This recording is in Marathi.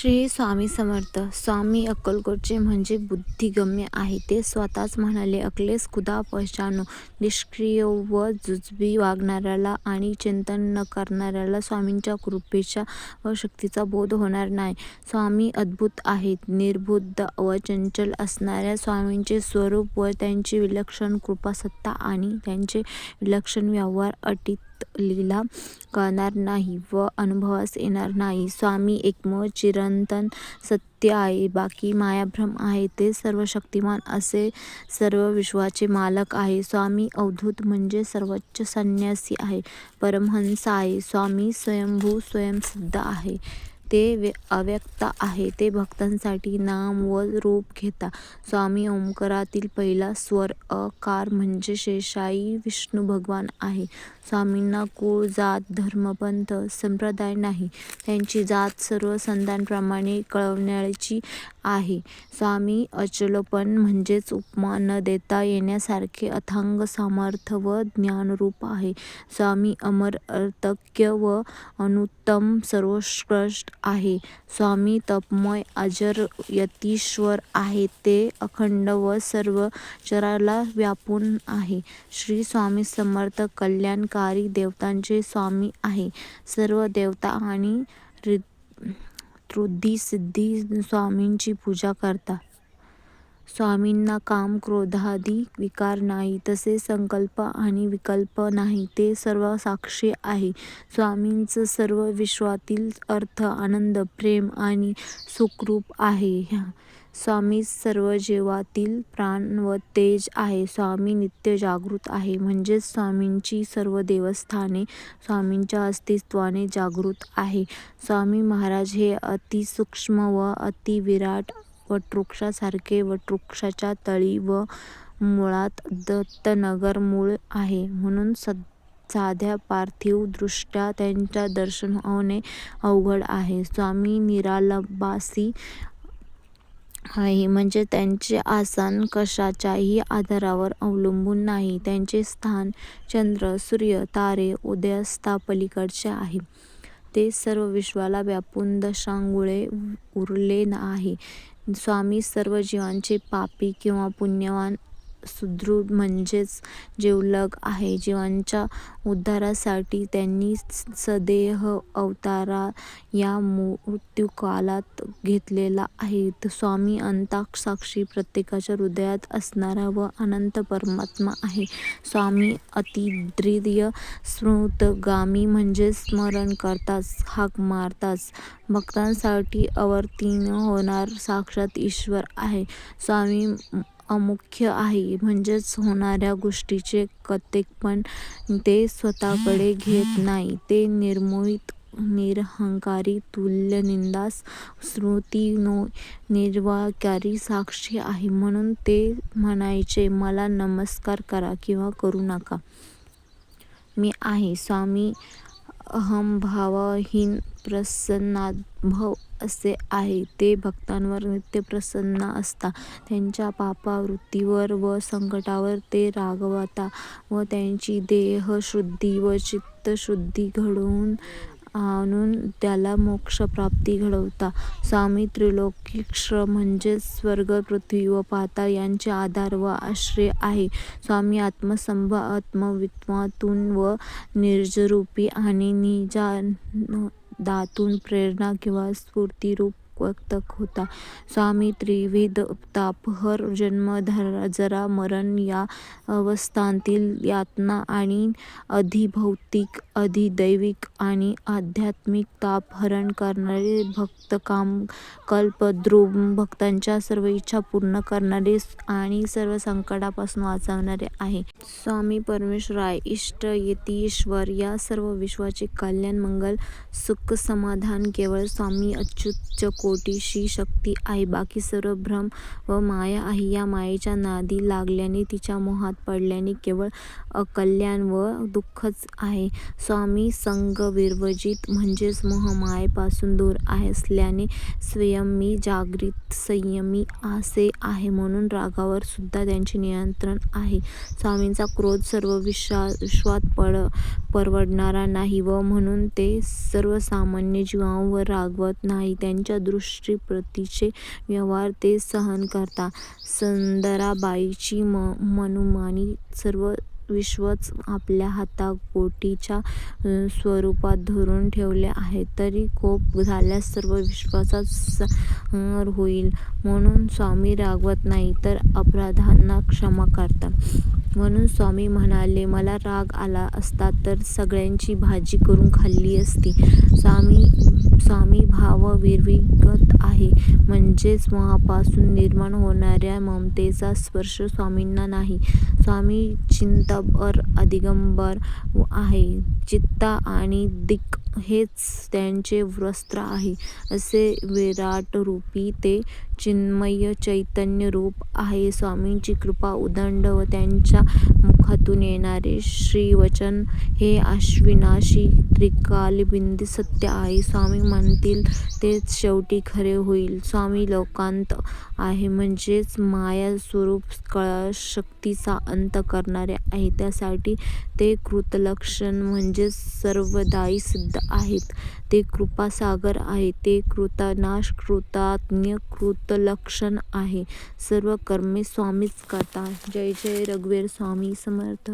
श्री स्वामी समर्थ स्वामी अक्कलकोटचे म्हणजे बुद्धिगम्य आहे. ते स्वतःच म्हणाले, अकलेस खुदा पहचानो. निष्क्रिय व जुजबी वागणाऱ्याला आणि चिंतन न करणाऱ्याला स्वामींच्या कृपेचा व शक्तीचा बोध होणार नाही. स्वामी अद्भुत आहेत. निर्बुद्ध व चंचल असणाऱ्या स्वामींचे स्वरूप व त्यांची विलक्षण कृपासत्ता आणि त्यांचे विलक्षण व्यवहार अटीत लीला कळणार नाही व अनुभवास येणार नाही. स्वामी एकमेव चिरंतन सत्य आहे. बाकी मायाभ्रम आहे. ते सर्व शक्तिमान असे सर्व विश्वाचे मालक आहे. स्वामी अवधूत म्हणजे सर्वोच्च संन्यासी आहे. परमहंस आहे. स्वामी स्वयंभू स्वयंसिद्ध आहे. ते अव्यक्त आहे. ते भक्तांसाठी नाम व रूप घेता स्वामी ओंकारातील पहिला स्वर अकार म्हणजे शेषाई विष्णुभगवान आहे. स्वामींना कुळ, जात, धर्मपंथ संप्रदाय नाही. त्यांची जात सर्व संतांप्रमाणे कळवण्याची आहे. स्वामी अचलपण म्हणजेच उपमा न देता येण्यासारखे अथांग सामर्थ्य व ज्ञानरूप आहे. स्वामी अमर, अतर्क्य व अनुत्तम सर्वोत्कृष्ट आहे. स्वामी तपमय, अजर यतीश्वर आहे. ते अखंड व सर्व चराला व्यापून आहे. श्री स्वामी समर्थ कल्याणकारी देवतांचे स्वामी आहे. सर्व देवता आणि रि ऋद्धिसिद्धी स्वामींची पूजा करतात. स्वामींना काम, क्रोधादी विकार नाही. तसेच संकल्प आणि विकल्प नाही. ते सर्वसाक्षी आहे. स्वामींचं सर्व विश्वातील अर्थ, आनंद, प्रेम आणि सुखरूप आहे. स्वामीच सर्व जीवातील प्राण व तेज आहे. स्वामी नित्य जागृत आहे. म्हणजेच स्वामींची सर्व देवस्थाने स्वामींच्या अस्तित्वाने जागृत आहे. स्वामी महाराज हे अतिसूक्ष्म व अतिविराट वटवृक्षासारखे वटवृक्षाच्या तळी व मुळात दत्तनगर मूळ आहे. म्हणून साध्या पार्थिव दृष्ट्या दर्शन होणे अवघड आहे. स्वामी निरालंबासी आहे. म्हणजे त्यांचे आसन कशाच्याही आधारावर अवलंबून नाही. त्यांचे स्थान चंद्र, सूर्य, तारे, उदयस्तापलीकडचे आहे. ते सर्व विश्वाला व्यापून दशांगुळे उरले आहे. स्वामी सर्व जीवांचे पापी किंवा पुण्यवान, सुदृढ म्हणजेच जिवलग आहे. जीवांच्या उद्धारासाठी त्यांनी सदेह अवतार या मृत्यूकालात घेतलेला आहे. स्वामी अंतःसाक्षी प्रत्येकाच्या हृदयात असणारा व अनंत परमात्मा आहे. स्वामी अतिद्रिय स्मृतगामी म्हणजेच स्मरण करताच, हाक मारताच भक्तांसाठी अवतीर्ण होणारा साक्षात ईश्वर आहे. स्वामी अमुख्य आहे. म्हणजेच होणाऱ्या गोष्टींचे कतेपण ते स्वतःकडे घेत नाही ते निर्मोहित निरहंकारी, तुल्यनिदान, स्मृतिनिर्विकारी साक्षी आहे. म्हणून ते म्हणायचे मला नमस्कार करा किंवा करू नका. मी आहे. स्वामी अहंभावहीन प्रसन्नाभव असे आहे. ते भक्तांवर नित्य प्रसन्न असता त्यांच्या पापावृत्तीवर व संकटावर ते रागवता व त्यांची देहशुद्धी व चित्तशुद्धी घडवून आणून त्याला मोक्षप्राप्ती घडवता स्वामी त्रिलोकीश्वर म्हणजेच स्वर्ग, पृथ्वी व पाताळ यांचे आधार व आश्रय आहे. स्वामी आत्मसंभ आत्मवित्वातून व निर्जरूपी आणि दातून प्रेरणा किंवा स्फूर्तिरूप व्यक्त होता. स्वामी त्रिविध तापहर, जन्म, जरा, मरण या अवस्थांतील यातना आणि अधिभौतिक, अधिदैविक आणि आध्यात्मिक ताप हरण करणारे, भक्तकाम कल्पद्रुम, भक्तांच्या सर्व इच्छा पूर्ण करणारे आणि सर्व संकटापासून वाचवणारे आहे. स्वामी परमेश्वराय इष्ट, यतीश्वर या सर्व विश्वाचे कल्याण, मंगल, सुख समाधान केवळ स्वामी अच्युतकोटीची शक्ती आहे. बाकी सर्व भ्रम व माया आहे. या मायेच्या नादी लागल्याने, तिच्या मोहात पडल्याने केवळ अकल्याण व दुःखच आहे. स्वामी संगविवर्जित म्हणजेच मोहमायेपासून दूर असल्याने संयमी, जागृत, संयमी असे आहे. म्हणून रागावर सुद्धा त्यांचे नियंत्रण आहे. स्वामींचा क्रोध सर्व विश्वात परवडणारा नाही व म्हणून ते सर्वसामान्य जीवांवर रागवत नाही त्यांच्या सृष्टीप्रतीचे व्यवहार ते सहन करतात सुंदराबाईंची मनोमनी सर्व विश्वच आपल्या हातोटीच्या स्वरूपात धरून ठेवले आहे, तरी कोप झाल्यास सर्व विश्वाचा संहार होईल म्हणून स्वामी रागवत नाही तर अपराधांना क्षमा करतात. म्हणून स्वामी म्हणाले, मला राग आला असता तर सगळ्यांची भाजी करून खाल्ली असती. स्वामी स्वामी भावविर्विगत आहे म्हणजेच महापासून निर्माण होणाऱ्या ममतेचा स्पर्श स्वामींना नाही. स्वामी चिंतनपर अधिगंबर आहे चित्ता आणि दिक् हेच त्यांचे वस्त्र आहे. असे विराटरूपी ते चिन्मय चैतन्य रूप आहे. स्वामींची कृपा उदंड व त्यांच्या मुखातून येणारे श्रीवचन हे अविनाशी त्रिकालबिंदी सत्य आहे. स्वामी म्हणतील तेच शेवटी खरे होईल. स्वामी लोकांत आहे म्हणजेच मायास्वरूप कळतशक्तीचा अंत करणारे आहे त्यासाठी ते कृतलक्षण म्हणजेच सर्वदायी सिद्ध आहेत. ते कृपासागर आहेत. ते कृतनाश, कृतज्ञ, लक्षण आहे सर्व कर्मे स्वामीच करतात. जय जय रघुवीर स्वामी समर्थ